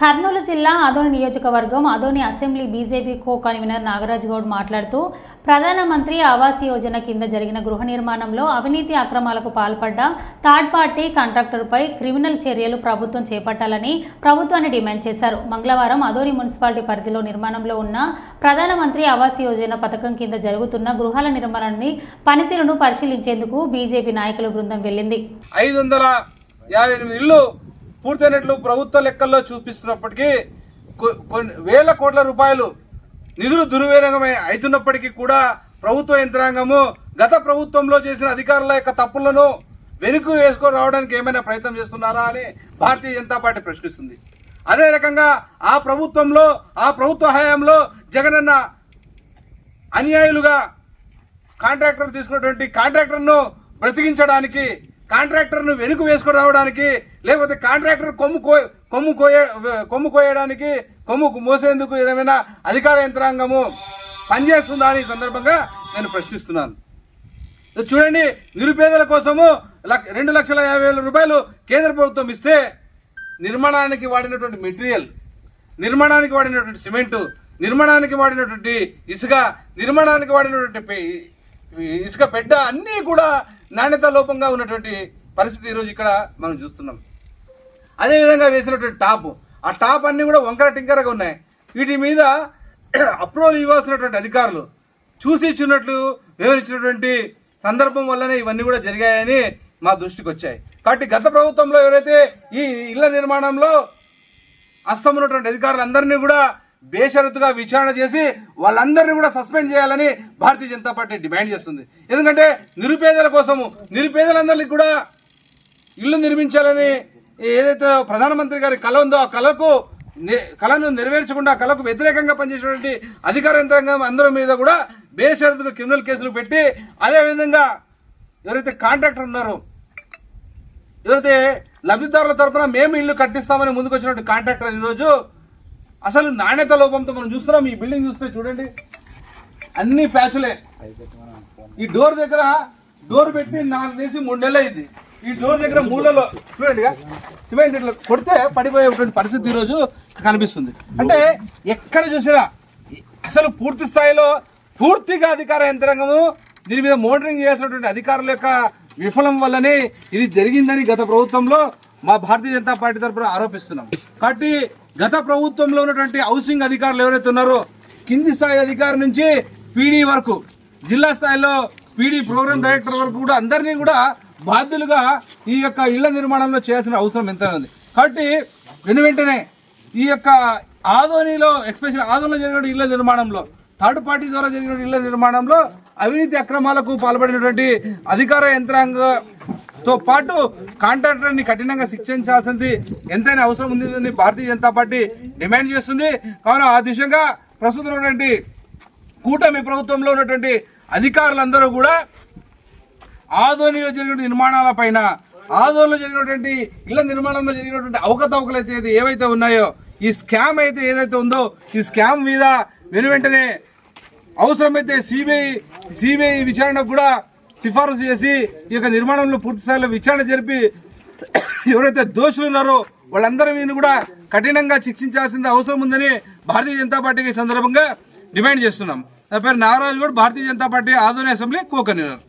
కర్నూలు జిల్లా అదోని నియోజకవర్గం Adoni assembly BJP co convener Nagaraj Goud మాట్లాడుతూ ప్రధానమంత్రి ఆవాస్ యోజన కింద జరిగిన గృహ నిర్మాణంలో అవినీతి అక్రమాలకు పాల్పడ్డ థర్డ్ పార్టీ కాంట్రాక్టర్పై క్రిమినల్ చర్యలు ప్రభుత్వం చేపట్టాలని ప్రభుత్వాన్ని డిమాండ్ చేశారు. మంగళవారం అదోని మున్సిపాలిటీ పరిధిలో నిర్మాణంలో ఉన్న ప్రధానమంత్రి ఆవాస్ యోజన పథకం కింద జరుగుతున్న గృహాల నిర్మాణాన్ని పనితీరును పరిశీలించేందుకు బీజేపీ నాయకుల బృందం వెళ్ళింది. ఐదు వందల యాభై ఎనిమిది ఇళ్ళు పూర్తయినట్లు ప్రభుత్వ లెక్కల్లో చూపిస్తున్నప్పటికీ కొన్ని వేల కోట్ల రూపాయలు నిధులు దుర్వినియోగమై అవుతున్నప్పటికీ కూడా ప్రభుత్వ యంత్రాంగము గత ప్రభుత్వంలో చేసిన అధికారుల యొక్క తప్పులను వెనుకు వేసుకొని రావడానికి ఏమైనా ప్రయత్నం చేస్తున్నారా అని భారతీయ జనతా పార్టీ ప్రశ్నిస్తుంది. అదే రకంగా ఆ ప్రభుత్వంలో ఆ ప్రభుత్వ హయాంలో జగనన్న అన్యాయులుగా కాంట్రాక్టర్ తీసుకున్నటువంటి కాంట్రాక్టర్ను బ్రతికించడానికి కాంట్రాక్టర్ను వెనుక వేసుకుని రావడానికి లేకపోతే కాంట్రాక్టర్ కొమ్ము కో కొమ్ము కోయే కొమ్ము కోయడానికి కొమ్ము మోసేందుకు ఏదైనా అధికార యంత్రాంగము పనిచేస్తుందా అని సందర్భంగా నేను ప్రశ్నిస్తున్నాను. చూడండి నిరుపేదల కోసము రెండు లక్షల యాభై వేల రూపాయలు కేంద్ర ప్రభుత్వం ఇస్తే నిర్మాణానికి వాడినటువంటి మెటీరియల్ నిర్మాణానికి వాడినటువంటి సిమెంటు నిర్మాణానికి వాడినటువంటి ఇసుక నిర్మాణానికి వాడినటువంటి ఇసుక పెడ్డ అన్నీ కూడా నాణ్యత లోపంగా ఉన్నటువంటి పరిస్థితి ఈరోజు ఇక్కడ మనం చూస్తున్నాం. అదేవిధంగా వేసినటువంటి టాప్. ఆ టాప్ అన్నీ కూడా వంకర టింకరగా ఉన్నాయి. వీటి మీద అప్రూవల్ ఇవ్వాల్సినటువంటి అధికారులు చూసి ఇచ్చినట్లు వివరించినటువంటి సందర్భం వల్లనే ఇవన్నీ కూడా జరిగాయని మా దృష్టికి వచ్చాయి. కాబట్టి గత ప్రభుత్వంలో ఎవరైతే ఈ ఇళ్ళ నిర్మాణంలో అస్తమున్నటువంటి అధికారులందరినీ కూడా బేషరతుగా విచారణ చేసి వాళ్ళందరినీ కూడా సస్పెండ్ చేయాలని భారతీయ జనతా పార్టీ డిమాండ్ చేస్తుంది. ఎందుకంటే నిరుపేదల కోసము నిరుపేదలందరికీ కూడా ఇల్లు నిర్మించాలని ఏదైతే ప్రధానమంత్రి గారి కళ ఉందో ఆ కళకు కళను నెరవేర్చకుండా ఆ కళకు వ్యతిరేకంగా పనిచేసినటువంటి అధికార యంత్రాంగం అందరి మీద కూడా బేషరతుగా క్రిమినల్ కేసులు పెట్టి అదేవిధంగా ఎవరైతే కాంట్రాక్టర్ ఉన్నారో ఎవరైతే లబ్ధిదారుల తరఫున మేము ఇల్లు కట్టిస్తామని ముందుకు వచ్చినటువంటి కాంట్రాక్టర్ ఈరోజు అసలు నాణ్యత లోపంతో మనం చూస్తున్నాం ఈ బిల్డింగ్ చూస్తే చూడండి. అన్ని ప్యాచులే. ఈ డోర్ దగ్గర డోర్ పెట్టి నాలుగు వేసి మూడు నెలలు అయింది ఈ డోర్ దగ్గర మూడలో చూడండి సిమెంట్ ఇట్లా కొడితే పడిపోయేటువంటి పరిస్థితి ఈరోజు కనిపిస్తుంది. అంటే ఎక్కడ చూసినా అసలు పూర్తి స్థాయిలో పూర్తిగా అధికార యంత్రాంగము దీని మీద మోటరింగ్ చేయాల్సినటువంటి అధికారుల యొక్క విఫలం వల్లనే ఇది జరిగిందని గత ప్రభుత్వంలో మా భారతీయ జనతా పార్టీ తరఫున ఆరోపిస్తున్నాం. కాబట్టి గత ప్రభుత్వంలో ఉన్నటువంటి హౌసింగ్ అధికారులు ఎవరైతే ఉన్నారో కింది స్థాయి అధికారి నుంచి పీడీ వరకు జిల్లా స్థాయిలో పీడీ ప్రోగ్రామ్ డైరెక్టర్ వరకు కూడా అందరినీ కూడా బాధ్యులుగా ఈ యొక్క ఇళ్ళ నిర్మాణంలో చేయాల్సిన అవసరం ఎంత ఉంది. కాబట్టి వెను వెంటనే ఈ యొక్క ఆదోనిలో ఎక్స్పెషల్ ఆదోనిలో జరిగిన ఇళ్ళ నిర్మాణంలో థర్డ్ పార్టీ ద్వారా జరిగిన ఇళ్ళ నిర్మాణంలో అవినీతి అక్రమాలకు పాల్పడినటువంటి అధికార తో పాటు కాంట్రాక్టర్ని కఠినంగా శిక్షించాల్సింది ఎంతైనా అవసరం ఉంది భారతీయ జనతా పార్టీ డిమాండ్ చేస్తుంది. కావున ఆ దిశగా ప్రస్తుతం ఉన్నటువంటి కూటమి ప్రభుత్వంలో ఉన్నటువంటి అధికారులందరూ కూడా ఆదోనిలో జరిగిన నిర్మాణాల పైన ఆదోనిలో జరిగినటువంటి ఇళ్ళ నిర్మాణంలో జరిగినటువంటి అవకతవకలు అయితే ఏవైతే ఉన్నాయో ఈ స్కామ్ అయితే ఏదైతే ఉందో ఈ స్కామ్ మీద వెను వెంటనే అవసరమైతే సిబిఐ సిబిఐ విచారణకు కూడా సిఫారసు చేసి ఈ యొక్క నిర్మాణంలో పూర్తి స్థాయిలో విచారణ జరిపి ఎవరైతే దోషులు ఉన్నారో వాళ్ళందరి మీద కూడా కఠినంగా శిక్షించాల్సిన అవసరం ఉందని భారతీయ జనతా పార్టీకి సందర్భంగా డిమాండ్ చేస్తున్నాం. నా పేరు నాగరాజు కూడా భారతీయ జనతా పార్టీ ఆధ్వర్య అసెంబ్లీ కో కన్వీనర్